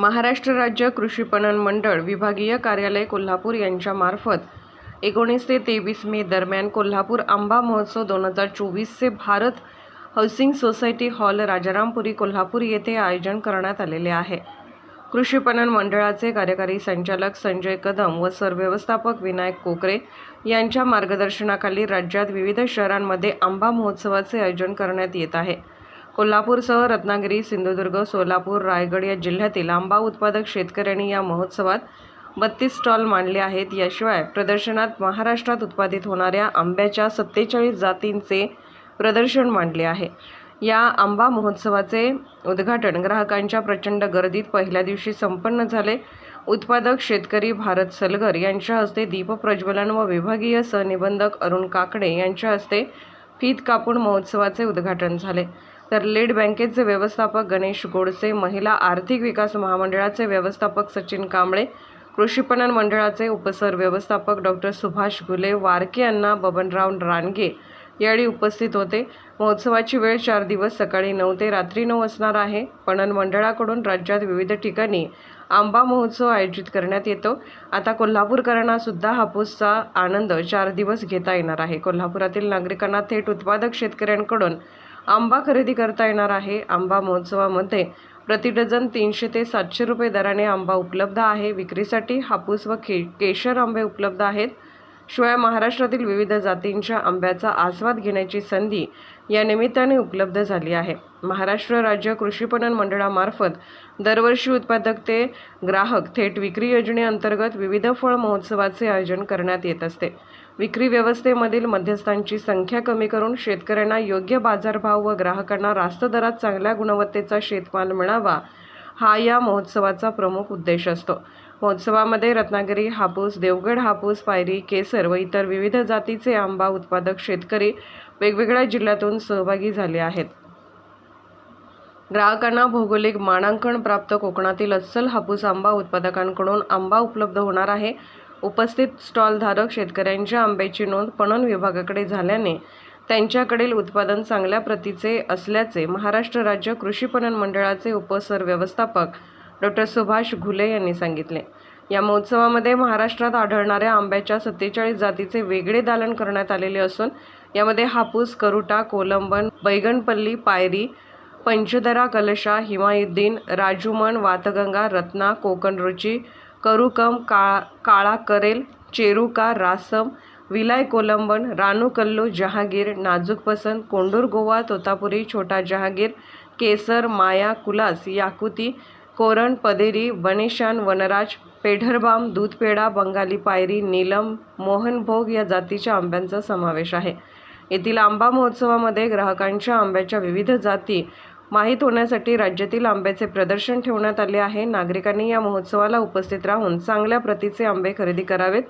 महाराष्ट्र राज्य कृषी पणन मंडळ विभागीय कार्यालय कोल्हापूर यांच्यामार्फत एकोणीस ते तेवीस मे दरम्यान कोल्हापूर आंबा महोत्सव दोन हजार चोवीसचे Bharat housing society hall Rajarampuri Kolhapur येथे आयोजन करण्यात आलेले आहे. कृषी पणन मंडळाचे कार्यकारी संचालक संजय कदम व सरव्यवस्थापक विनायक कोकरे यांच्या मार्गदर्शनाखाली राज्यात विविध शहरांमध्ये आंबा महोत्सवाचे आयोजन करण्यात येत आहे. कोल्हापूरसह रत्नागिरी सिंधुदुर्ग सोलापूर रायगड या जिल्ह्यातील आंबा उत्पादक शेतकऱ्यांनी या महोत्सवात बत्तीस स्टॉल मांडले आहेत. याशिवाय प्रदर्शनात महाराष्ट्रात उत्पादित होणाऱ्या आंब्याच्या सत्तेचाळीस जातींचे प्रदर्शन मांडले आहे. या आंबा महोत्सवाचे उद्घाटन ग्राहकांच्या प्रचंड गर्दीत पहिल्या दिवशी संपन्न झाले. उत्पादक शेतकरी भारत सलगर यांच्या हस्ते दीपप्रज्वलन व विभागीय सहनिबंधक अरुण काकडे यांच्या हस्ते फीत कापून महोत्सवाचे उद्घाटन झाले. तर लीड बँकेचे व्यवस्थापक गणेश गोडसे महिला आर्थिक विकास महामंडळाचे व्यवस्थापक सचिन कांबळे कृषी पणन मंडळाचे उपसर व्यवस्थापक डॉक्टर सुभाष घुले वारके यांना बबनराव रानगे यावेळी उपस्थित होते. महोत्सवाची वेळ चार दिवस सकाळी नऊ ते रात्री नऊ असणार आहे. पणन मंडळाकडून राज्यात विविध ठिकाणी आंबा महोत्सव आयोजित करण्यात येतो. आता कोल्हापूरकरांना सुद्धा हापूसचा आनंद चार दिवस घेता येणार आहे. कोल्हापुरातील नागरिकांना थेट उत्पादक शेतकऱ्यांकडून आंबा खरेदी करता येणार आहे. आंबा महोत्सवामध्ये प्रति डझन तीनशे ते सातशे रुपये दराने आंबा उपलब्ध आहे. विक्रीसाठी हापूस व के केशर आंबे उपलब्ध आहेत. शिवाय महाराष्ट्रातील विविध जातींच्या आंब्याचा आस्वाद घेण्याची संधी या निमित्ताने उपलब्ध झाली आहे. महाराष्ट्र राज्य कृषी पणन मंडळामार्फत दरवर्षी उत्पादक ते ग्राहक थेट विक्री योजनेअंतर्गत विविध फळ महोत्सवाचे आयोजन करण्यात येत असते. विक्री व्यवस्थेमधील मध्यस्थांची संख्या कमी करून शेतकऱ्यांना योग्य बाजारभाव व ग्राहकांना रास्त दरात चांगल्या गुणवत्तेचा शेतमाल मिळावा हा या महोत्सवाचा प्रमुख उद्देश असतो. महोत्सवामध्ये रत्नागिरी हापूस देवगड हापूस पायरी केसर व इतर विविध जातीचे आंबा उत्पादक शेतकरी वेगवेगळ्या जिल्ह्यातून सहभागी झाले आहेत. ग्राहकांना भौगोलिक मानांकन प्राप्त कोकणातील अस्सल हापूस आंबा उत्पादकांकडून आंबा उपलब्ध होणार आहे. उपस्थित स्टॉलधारक शेतकऱ्यांच्या आंब्याची नोंद पणन विभागाकडे झाल्याने त्यांच्याकडील उत्पादन चांगल्या प्रतीचे असल्याचे महाराष्ट्र राज्य कृषी पणन मंडळाचे उपसर व्यवस्थापक डॉक्टर सुभाष घुले यांनी सांगितले. या महोत्सवामध्ये महाराष्ट्रात आढळणाऱ्या आंब्याच्या सत्तेचाळीस जातीचे वेगळे दालन करण्यात आलेले असून यामध्ये हापूस करुटा कोलंबन बैगणपल्ली पायरी पंचदरा कलशा हिमायुद्दीन राजूमन वातगंगा रत्ना कोकण रुची करुकम काळा काळा करेल चेरुका रासम विलाय कोलंबन रानू कल्लू जहागीर नाजूक पसंत कोंडूर गोवा तोतापुरी छोटा जहागीर केसर माया कुलास याकुती कोरण पदेरी बनेशान वनराज पेढरबाम दूधपेढा बंगाली पायरी नीलम मोहनभोग या जातीच्या आंब्यांचा समावेश आहे. येथील आंबा महोत्सवामध्ये ग्राहकांच्या आंब्याच्या विविध जाती माहीत होण्यासाठी राज्यातील आंब्याचे प्रदर्शन ठेवण्यात आले आहे. नागरिकांनी या महोत्सवाला उपस्थित राहून चांगल्या प्रतीचे आंबे खरेदी करावेत.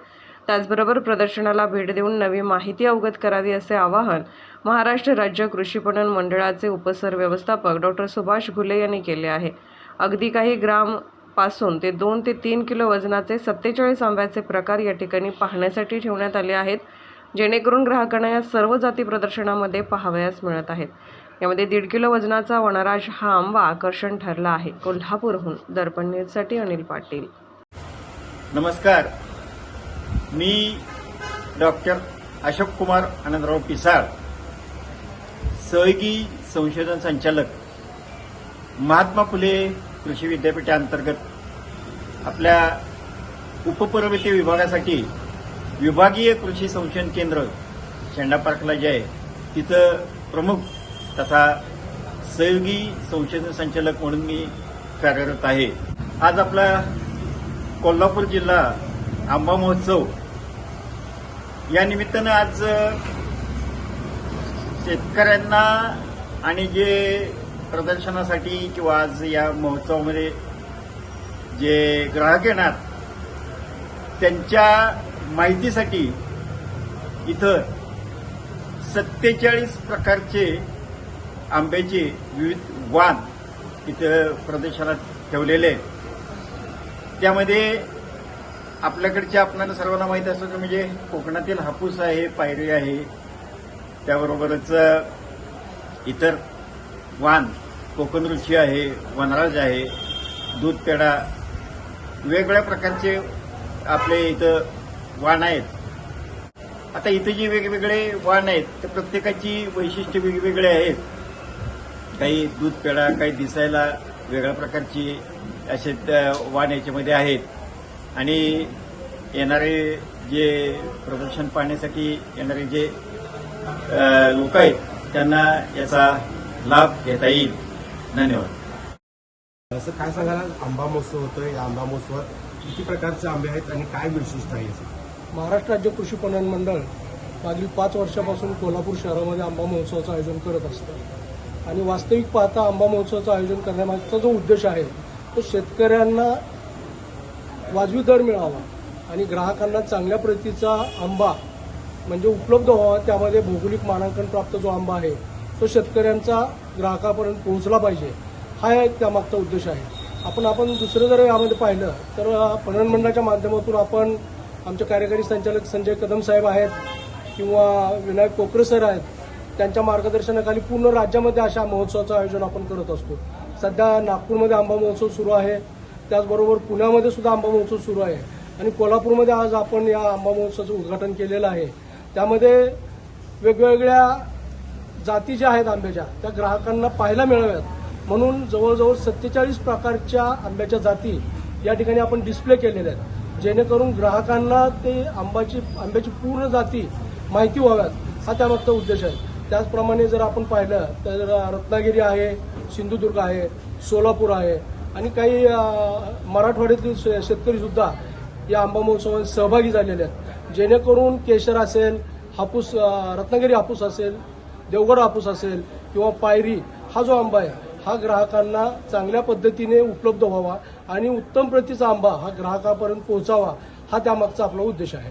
त्याचबरोबर प्रदर्शनाला भेट देऊन नवी माहिती अवगत करावी असे आवाहन महाराष्ट्र राज्य कृषी पणन मंडळाचे उपसर व्यवस्थापक डॉक्टर सुभाष घुले यांनी केले आहे. अगदी काही ग्रामपासून ते दोन ते तीन किलो वजनाचे सत्तेचाळीस आंब्याचे प्रकार या ठिकाणी पाहण्यासाठी ठेवण्यात आले आहेत जेणेकरून ग्राहकांना या सर्व जाती प्रदर्शनामध्ये पाहावयास मिळत आहेत. यामध्ये दीड किलो वजनाचा वनराज हा आंबा आकर्षण ठरला आहे. कोल्हापूरहून दर्पण न्यूजसाठी अनिल पाटील. नमस्कार. मी डॉक्टर अशोक कुमार आनंदराव पिसाळ सहयोगी संशोधन संचालक महात्मा फुले कृषी विद्यापीठाअंतर्गत आपल्या उपपर्वतीय विभागासाठी विभागीय कृषी संशोधन केंद्र शेंडा पार्कला जे आहे तिथं प्रमुख तथा सहयोगी संशोधन संचालक म्हणून मी कार्यरत आहे. आज आपला कोल्हापूर जिल्हा आंबा महोत्सव या निमित्तानं आज शेतकऱ्यांना आणि जे प्रदर्शनासाठी किंवा आज या महोत्सवामध्ये जे ग्राहक येणार त्यांच्या माहितीसाठी इथं सत्तेचाळीस प्रकारचे आंब्याचे विविध वाण इथं प्रदर्शनात ठेवलेले आहेत. त्यामध्ये आपल्याकडचे आपल्याला सर्वांना माहीत असलं म्हणजे कोकणातील हापूस आहे पायरी आहे त्याबरोबरच इतर वाण कोकण रुची आहे वनराज आहे दूध पेढा वेगवेगळ्या प्रकारचे आपले इथं वाण आहेत. आता इथं जे वेगवेगळे वाण आहेत ते प्रत्येकाची वैशिष्ट्य वेगवेगळे आहेत. काही दूध पेढा काही दिसायला वेगळ्या प्रकारची असे त्या वाण याच्यामध्ये आहेत. आणि येणारे जे प्रदर्शन पाहण्यासाठी येणारे जे लोक आहेत त्यांना याचा लाभ घेता येईल. धन्यवाद. असं काय सांगाल? आंबा महोत्सव होतोय. या आंबा महोत्सवात किती प्रकारचे आंबे आहेत आणि काय वैशिष्ट्य आहे याचं? महाराष्ट्र राज्य कृषी पणन मंडळ मागील पाच वर्षापासून कोल्हापूर शहरामध्ये आंबा महोत्सवाचं आयोजन करत असतं. आणि वास्तविक पाहता आंबा महोत्सवाचं आयोजन करण्यामागचा जो उद्देश आहे तो शेतकऱ्यांना वाजवी दर मिळावा आणि ग्राहकांना चांगल्या प्रतीचा आंबा म्हणजे उपलब्ध व्हावा त्यामध्ये भौगोलिक मानांकन प्राप्त जो आंबा आहे तो शेतकऱ्यांचा ग्राहकापर्यंत पोहोचला पाहिजे. हा एक त्यामागचा उद्देश आहे. आपण आपण दुसरं जर यामध्ये पाहिलं तर पणन मंडळाच्या माध्यमातून आपण आमचे कार्यकारी संचालक संजय कदम साहेब आहेत किंवा विनायक कोकरे सर आहेत त्यांच्या मार्गदर्शनाखाली पूर्ण राज्यामध्ये अशा महोत्सवाचं आयोजन आपण करत असतो. सध्या नागपूरमध्ये आंबा महोत्सव सुरू आहे. त्याचबरोबर पुण्यामध्ये सुद्धा आंबा महोत्सव सुरू आहे. आणि कोल्हापूरमध्ये आज आपण या आंबा महोत्सवाचं उद्घाटन केलेलं आहे. त्यामध्ये वेगवेगळ्या जाती ज्या आहेत आंब्याच्या त्या ग्राहकांना पाहायला मिळाव्यात. म्हणून जवळजवळ सत्तेचाळीस प्रकारच्या आंब्याच्या जाती या ठिकाणी आपण डिस्प्ले केलेल्या आहेत. जेणेकरून ग्राहकांना ते आंब्याची आंब्याची पूर्ण जाती माहिती व्हाव्यात हा त्यामागचा उद्देश आहे. त्याचप्रमाणे जर आपण पाहिलं तर रत्नागिरी आहे सिंधुदुर्ग आहे सोलापूर आहे आणि काही मराठवाड्यातील शे- शेतकरीसुद्धा या आंबा महोत्सवात सहभागी झालेले आहेत. जेणेकरून केशर असेल हापूस रत्नागिरी हापूस असेल देवगड हापूस असेल किंवा पायरी हा जो आंबा आहे हा ग्राहकांना चांगल्या पद्धतीने उपलब्ध व्हावा आणि उत्तम प्रतीचा आंबा हा ग्राहकापर्यंत पोहोचावा हा त्यामागचा आपला उद्देश आहे.